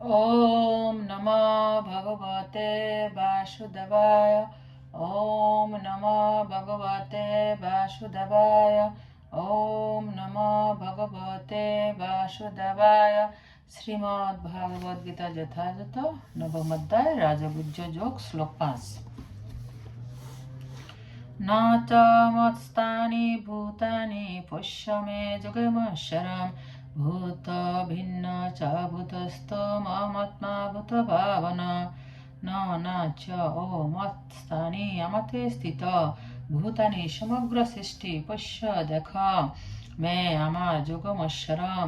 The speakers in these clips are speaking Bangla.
ॐ नमो भगवते वासुदेवाय ॐ नमो भगवते वासुदेवाय ॐ नमो ভগবতে বাসুদেবায় শ্রীমদ্ ভাগবত গীতা যথাযথ নবম অধ্যায় রাজগুজ্জ যোগ শ্লোক পাঁচ न च मत्स्तानि भूतानि पश्य मे जुगमशरम् ভূত ভূতস্থ মমাত্মা ভূত ন না চ ও মৎস্থানি আমাতে স্থিত ভূতানি সমগ্র সৃষ্টি পশ্য দেখ মে আমার যোগমশ্বরম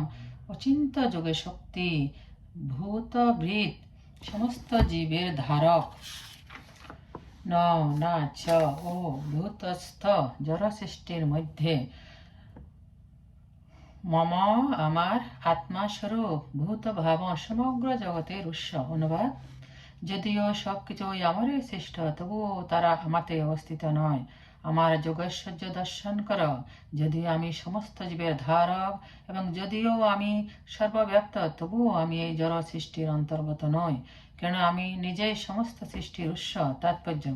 অচিন্ত যোগে শক্তি ভূতভৃত সমস্ত জীবের ধারক ন না ও ভূতস্থ জড় সৃষ্টির মধ্যে মম আমার আত্মা স্বরূপ ভূত ভাব সমগ্র জগতের উৎস অনুবাদ যদিও সব কিছুই আমারই সৃষ্ট, তবুও তারা আমাতে অবস্থিত নয়। আমার যোগৈশ্বর্য দর্শন কর। যদিও আমি সমস্ত জীবের ধারক, এবং যদিও আমি সর্বব্যাপ্ত, তবুও আমি এই জড় সৃষ্টির অন্তর্গত নই। কেন আমি নিজেই সমস্ত সৃষ্টির উৎস, তাৎপর্য।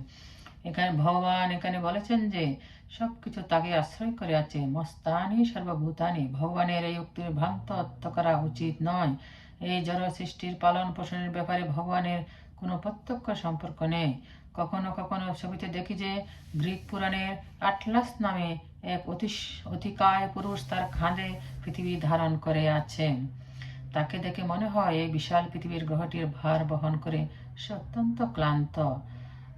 এখানে ভগবান এখানে বলেছেন যে সবকিছু তাকে আশ্রয় করে আছে মস্তানি সর্বভূতানি। ভগবানের এই উক্তির ভ্রান্ত অর্থ করা উচিত নয়। এই জড় সৃষ্টির পালন পোষণের ব্যাপারে ভগবানের কোনো প্রত্যক্ষ সম্পর্ক নেই। কখনো কখনো ছবিতে দেখি যে গ্রিক পুরাণের আটলাস নামে এক অতি অতিকায় পুরুষ তার খাঁদে পৃথিবী ধারণ করে আছে। তাকে দেখে মনে হয় এই বিশাল পৃথিবীর গ্রহটির ভার বহন করে সে অত্যন্ত ক্লান্ত।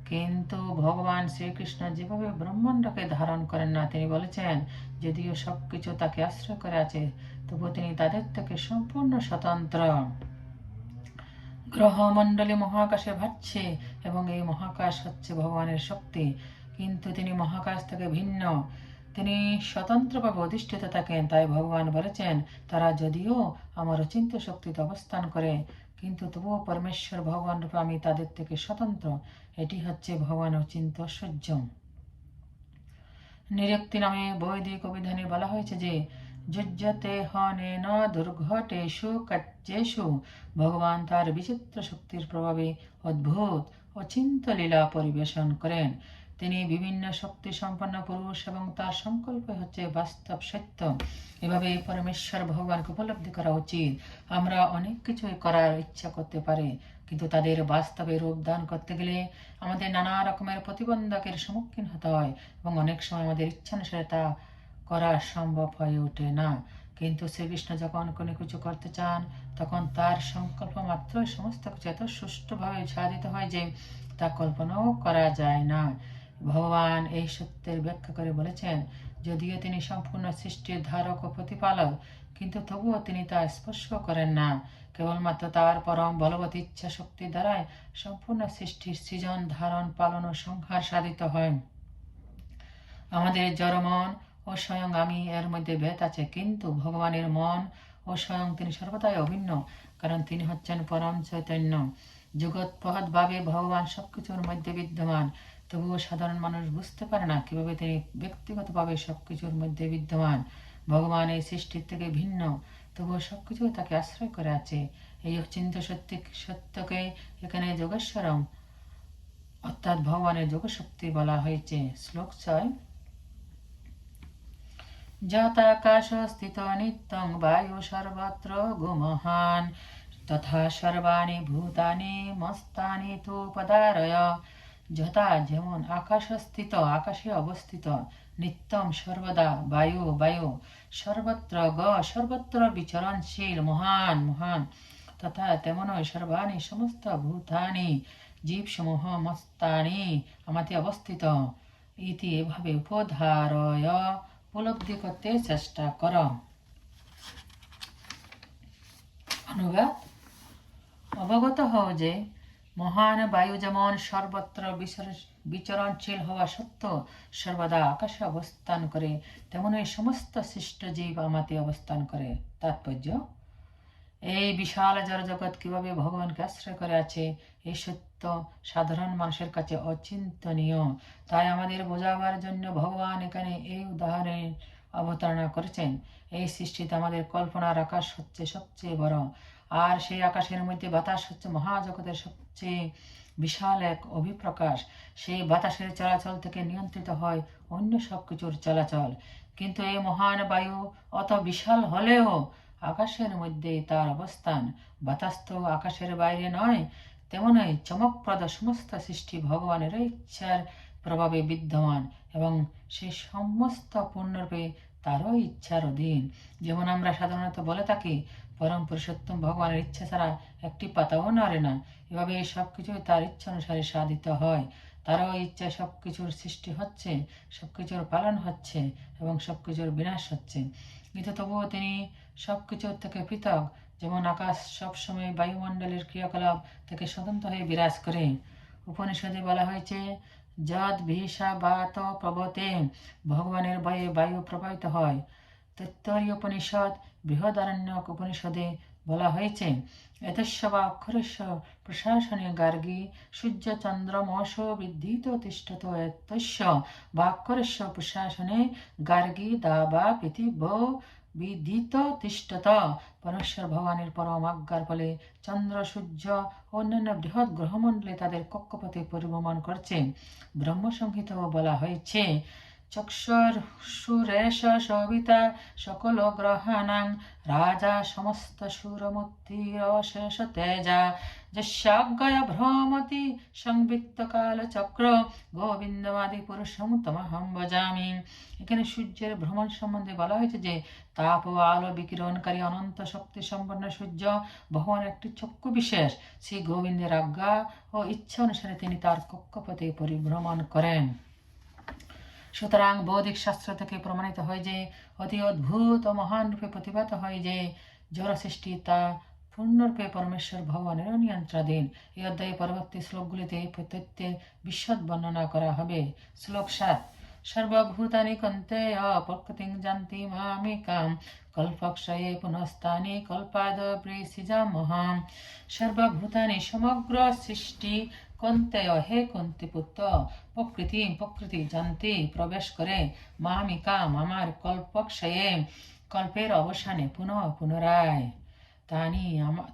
কিন্তু ভগবান শ্রীকৃষ্ণ যেভাবে ব্রহ্মাণ্ডকে ধারণ করেন না, তিনি বলেছেন, যদিও সবকিছু তাকে আশ্রয় করে আছে তবু তিনি তাদের থেকে সম্পূর্ণ স্বতন্ত্র। গ্রহমণ্ডলী মহাকাশে ভাসছে এবং এই মহাকাশ হচ্ছে ভগবানের শক্তি। কিন্তু তিনি মহাকাশ থেকে ভিন্ন। তিনি স্বতন্ত্রভাবে অধিষ্ঠিত থাকেন, তাই ভগবান বলেছেন, তারা যদিও আমার অচিন্ত শক্তিতে অবস্থান করে কিন্তু তবুও পরমেশ্বর ভগবান রূপে আমি তাদের থেকে স্বতন্ত্র। এটি হচ্ছে ভগবান অচিন্ত সহ্য নিরক্তি নামে বৈদিক অভিধানে বলা হয়েছে যে, যুজ্যতে হনেন দুর্ঘটেশু কার্যেষু, ভগবান তার বিচিত্র শক্তির প্রভাবে অদ্ভুত অচিন্ত লীলা পরিবেশন করেন। তিনি বিভিন্ন শক্তি সম্পন্ন পুরুষ এবং তার সংকল্প হচ্ছে বাস্তব সত্য। এভাবে পরমেশ্বর ভগবানকে উপলব্ধি করা উচিত। আমরা অনেক কিছুই করার ইচ্ছা করতে পারি, কিন্তু তাদের বাস্তবে রূপ দান করতে গেলে আমাদের নানা রকমের প্রতিবন্ধকের সম্মুখীন হতে হয় এবং অনেক সময় আমাদের ইচ্ছানুসারে তা করা সম্ভব হয়ে ওঠে না। কিন্তু শ্রীকৃষ্ণ যখন কোনো কিছু করতে চান, তখন তার সংকল্প মাত্রই সমস্ত কিছু এত সুষ্ঠুভাবে সাধিত হয় যে তা কল্পনাও করা যায় না। ভগবান এই সত্যের ব্যাখ্যা করে বলেছেন, যদিও তিনি সম্পূর্ণ সৃষ্টির ধারক ও প্রতিপালক, কিন্তু তবুও তিনি তা স্পর্শ করেন না। কেবলমাত্র তার পরম বলবৎ ইচ্ছা শক্তি দ্বারাই সম্পূর্ণ সৃষ্টির সৃজন, ধারণ, পালন ও সংহার সাধিত হয়। আমাদের জড় মন ও স্বয়ং আমি এর মধ্যে ভেদ আছে, কিন্তু ভগবানের মন ও স্বয়ং তিনি সর্বদাই অভিন্ন, কারণ তিনি হচ্ছেন পরম চৈতন্য। জগৎপহৎ ভাবে ভগবান সবকিছুর মধ্যে বিদ্যমান। তবুও সাধারণ মানুষ বুঝতে পারে না কীভাবে তিনি ব্যক্তিগতভাবে সবকিছুর মধ্যে বিদ্যমান। ভগবান এই সৃষ্টির থেকে ভিন্ন, তবুও সবকিছু তাকে আশ্রয় করে আছে। এই অচিন্ত সত্যি সত্যকে এখানে যোগেশ্বরম, অর্থাৎ ভগবানের যোগশক্তি বলা হয়েছে। শ্লোক ছয়। যাতাকাশ স্থিত নিত্যং বায়ু সর্বত্র গুমহান, তথা সর্বাণি ভূতানি মস্তানি তু পদারয়। যথা যেমন আকাশস্থিত, আকাশে অবস্থিত, নিত্যম সর্বদা বায়ু বায়ু, সর্বত্র গ, সর্বত্র বিচরণশীল, মহান মহান, তথা তেমনই সর্বাণি, সমস্ত ভূতানি, জীবসমূহ মস্তানি আমাতে অবস্থিত। ইতি এভাবে উপধারয়, উপলব্ধি করতে চেষ্টা কর। অনুবাদ, অবগত হও যে মহান বায়ু যেমন সর্বত্র বিচরণশীল হওয়া সত্ত্বেও সর্বদা আকাশে অবস্থান করে, তেমনই সমস্ত সৃষ্ট জীব আমাতে অবস্থান করে। তাৎপর্য? এই বিশাল জড় জগৎ কীভাবে ভগবানকে আশ্রয় করে আছে? এই সত্য সাধারণ মানুষের কাছে অচিন্তনীয়। তাই আমাদের বোঝাবার জন্য ভগবান এখানে এই উদাহরণে অবতারণা করেছেন। এই সৃষ্টিতে আমাদের কল্পনার আকাশ হচ্ছে সবচেয়ে বড়। আর সেই আকাশের মধ্যে বাতাস হচ্ছে মহাজগতের সবচেয়ে বিশাল এক অভিপ্রকাশ। সেই বাতাসের চলাচল থেকে নিয়ন্ত্রিত হয় অন্য সব কিছুর চলাচল। কিন্তু এই মহান বায়ু অত বিশাল হলেও আকাশের মধ্যে তার অবস্থান বাতাস তো আকাশের বাইরে নয়, তেমনই চমকপ্রদ সমস্ত সৃষ্টি ভগবানের ইচ্ছার প্রভাবে বিদ্যমান এবং সেই সমস্ত পূর্ণরূপে তারও ইচ্ছার অধীন। যেমন আমরা সাধারণত বলে থাকি, পরম পুরুষোত্তম ভগবানের ইচ্ছা ছাড়া একটি পাতাও নাড়ে না। এভাবে সব কিছুই তার ইচ্ছা অনুসারে সাধিত হয়। তারও ইচ্ছা সব কিছুর সৃষ্টি হচ্ছে সব কিছুর পালন হচ্ছে এবং সব কিছুর বিনাশ হচ্ছে। কিন্তু তবুও তিনি সব কিছুর থেকে পৃথক। যেমন আকাশ সবসময় বায়ুমণ্ডলের ক্রিয়াকলাপ থেকে স্বতন্ত্র হয়ে বিরাজ করে। উপনিষদে বলা হয়েছে যদ বাত প্রবতে ভগবানের ভয়ে বায়ু প্রবাহিত হয়। তৈত্তরীয় উপনিষদ বৃহদারণ্যক উপনিষদে বলা হয়েছে এতস্য বা অক্ষরস্য প্রশাসনে গার্গী সূর্য চন্দ্র মশ বিদ্যিত তিষ্ঠত এতস্য বা অক্ষরস্য প্রশাসনে গার্গী দা বা পৃথিব বিদিত তিষ্ঠত। পরমেশ্বর ভগবানের পরম আজ্ঞার ফলে চন্দ্র, সূর্য অন্যান্য বৃহৎ গ্রহমণ্ডলে তাদের কক্ষপথে পরিভ্রমণ করছে। ব্রহ্মসংহিতাও বলা হয়েছে চক্ষুর সুরেশ সবিতা সকল গ্রহাণাং রাজা সমস্ত সুরমূর্তির অশেষ তেজা যস্যাজ্ঞয় ভ্রমতি সংবৃত্ত কাল চক্র গোবিন্দবাদী পুরুষম তমহম ভজামি এখানে সূর্যের ভ্রমণ সম্বন্ধে বলা হয়েছে যে, তাপ ও আলো বিকিরণকারী অনন্ত শক্তি সম্পন্ন সূর্য ভগবানের একটি চক্ষু বিশেষ। শ্রী গোবিন্দের আজ্ঞা ও ইচ্ছা অনুসারে তিনি তার কক্ষপথে পরিভ্রমণ করেন। সুতরাং বৌদ্ধিক শাস্ত্র থেকে প্রমাণিত হয় যে, অতি অদ্ভুত ও মহান রূপে প্রতিভাত হয় যে জড় সৃষ্টি তা পূর্ণরূপে পরমেশ্বর ভগবানের নিয়ন্ত্রণাধীন। এই অধ্যায়ে পরবর্তী শ্লোকগুলিতে তথ্যের বিশদ বর্ণনা করা হবে। শ্লোক সাত সর্বভূতানি কন্তে প্রকৃতিং জানতি মামিকাম, কল্পক্ষয়ে পুনস্তানি কল্পাদ মহাম সর্বভূতানি সমগ্র সৃষ্টি কন্তেয় হে কুন্তিপুত্র প্রকৃতি প্রকৃতি জানতে প্রবেশ করে মামিকাম আমার কল্পক্ষয়ে কল্পের অবসানে পুনঃ পুনরায় তানি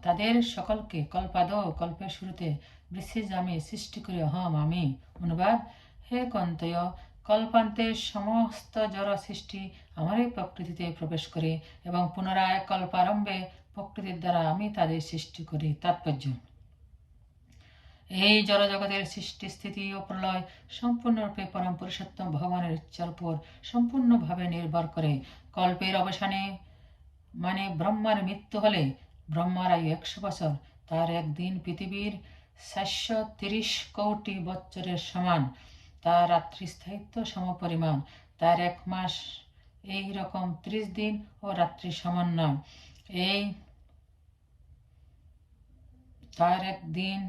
তাদের সকলকে কল্পাদ কল্পের শুরুতে বৃষ্টিজ আমি সৃষ্টি করে হম আমি অনুবাদ হে কন্তয় কল্পান্তে সমস্ত জড় সৃষ্টি আমারই প্রকৃতিতে প্রবেশ করে এবং পুনরায় কল্পারম্ভে প্রকৃতির দ্বারা আমি তাদের সৃষ্টি করি তাৎপর্য এই জড়জগতের সৃষ্টি, স্থিতি ও প্রলয় সম্পূর্ণরূপে পরম পুরুষোত্তম ভগবানের ইচ্ছার উপর সম্পূর্ণভাবে নির্ভর করে। কল্পের অবসানে মানে ব্রহ্মার মৃত্যু হলে ব্রহ্মার আয়ু একশো বছর, তার একদিন পৃথিবীর সাতশো তিরিশ কোটি বছরের সমান, তার রাত্রি স্থায়িত্ব সমপরিমাণ, তার এক মাস এই রকম ত্রিশ দিন ও রাত্রি সমন্বয়। এই তার একদিন